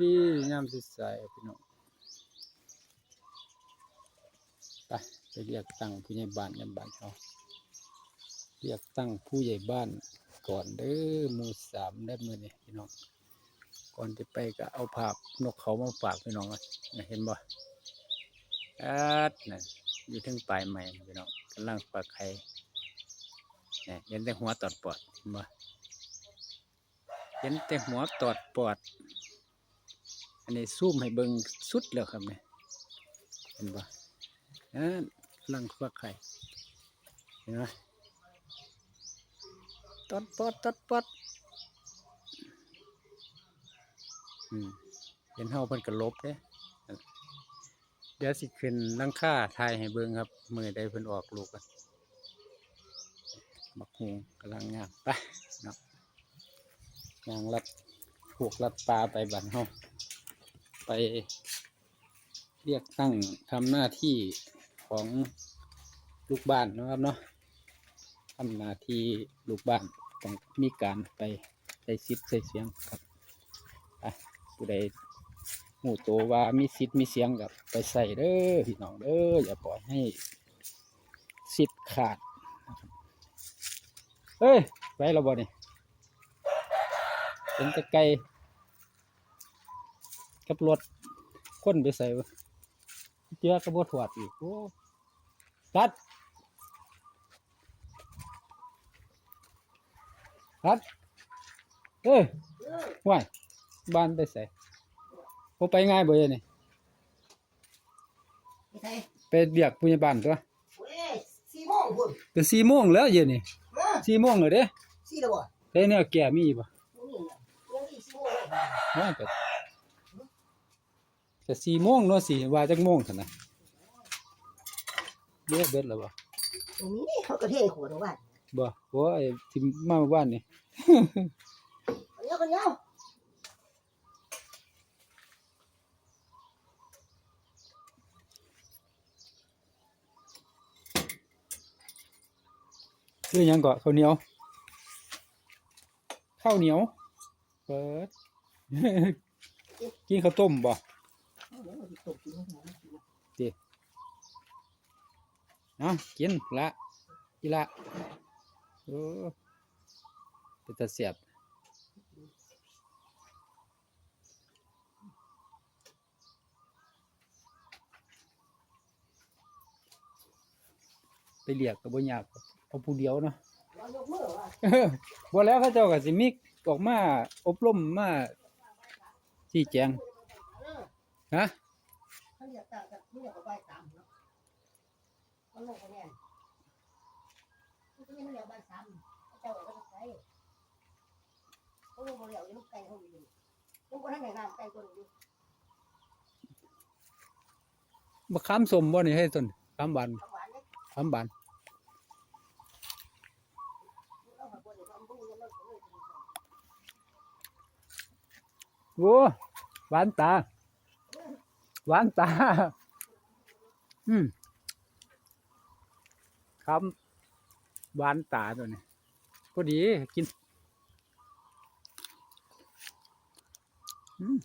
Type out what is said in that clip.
ดียามสิสายพี่น้องไปไปเรียกตั้งผู้ใหญ่บ้านยามบ้านเขาเรียกตั้งผู้ใหญ่บ้านก่อนเด้อมู่สามได้มือนี่พี่น้องก่อนจะไปก็เอาภาพนกเขามาฝากพี่น้องนะเห็นบ่อาดน่ะอยู่ทั้งปลายใหม่พี่น้องกำลังฝากไข่เนี่ยเห็นแต่หัวตอดปอดเห็นบ่เห็นแต่หัวตอดปอด นนี้ซูมให้เบิ่งสุดแล้วครับเนี่ยเห็นปะนั่นลังฟักไข่เห็นไหมตอดปอดตอดปอดอืมเห็นเฮาเพิ่นก็ลบเด้เดี๋ยวสิขึ้นลังค่าทายให้เบิ่งครับ มือใดเพิ่นออกลูกกันบักฮูกำลังงามไปเนาะยางลัดพวกลัดปลาไปบันเฮา เรียกตั้งทำหน้าที่ของลูกบ้านนะครับเนาะทำหน้าที่ลูกบ้านต้องมีการไปใส่ซิดใส่เสียงครับไปผู้ใดหมู่โตว่ามีซิดมีเสียงกับไปใส่เด้อพี่น้องเด้ออย่าปล่อยให้ซิดขาดเฮ้ยไปแล้วบ่นี่เป็นตะไก กับรถคนไปใส่วะเจอกระบถวดอีกโอ้รัดรัดเอ้ยว่ายบ้านไปใส่ผมไปง่ายบ่เดี๋ยวนี่ไม่ใช่ไปเรียกผู้ใหญ่บ้านตัวเว้ยสี่โมงพุ่นก็สี่โมงแล้วเย็นนี่เออสี่โมงเลยเด้สี่แล้วบ่ได้แนวแก่มีป่ะบ่มีน่ะยังอีกสี่โมงเลย ว่าก็ก็สี่โมงเนาะสี่ว่าจักโมงซั่นนะเบิดเบิดแล้วบ่ตรงนี้เขาก็เทขวดเอาไว้บ่โอ้ยที่มาเมื่อวานนี่เดี๋ยวกันเดี๋ยวคือหยังก็ข้าวเหนียวข้าวเหนียวเปิด กินข้าวต้มบ่เดี๋ยวเราสิ ตกกินให้หมดนะเนาะกินละอีละโอ้เป็นตาเสียบไปเรียกก็บ่ยากเอาผู้เดียวเนาะเมือวาเออบ่แล้วเขาเจ้าก็สิมีออกมาอบรมมาชี้แจงฮะ เขาเรียกตามกันเขาเรียกเอาไว้ตามเนาะมันลงคะแนนมันก็ยังเรียกบ้านซ้ำเจ้าก็ต้องใช้เขาลงบ่เรียกอยู่ลูกไก่เขาอยู่ลงบ่ทันได้น้ำไก่ตัวนึงอยู่มะขามสมบ่นี่ให้ต้นขามบานทำหวานเด้ขามบานเอาหัวบ่ได้ทำบุญกันแล้วก็เลยเป็นคนโอ้หวานตา หวานตา อืมคำหวานตาตัวนี้พอดีกิน อืม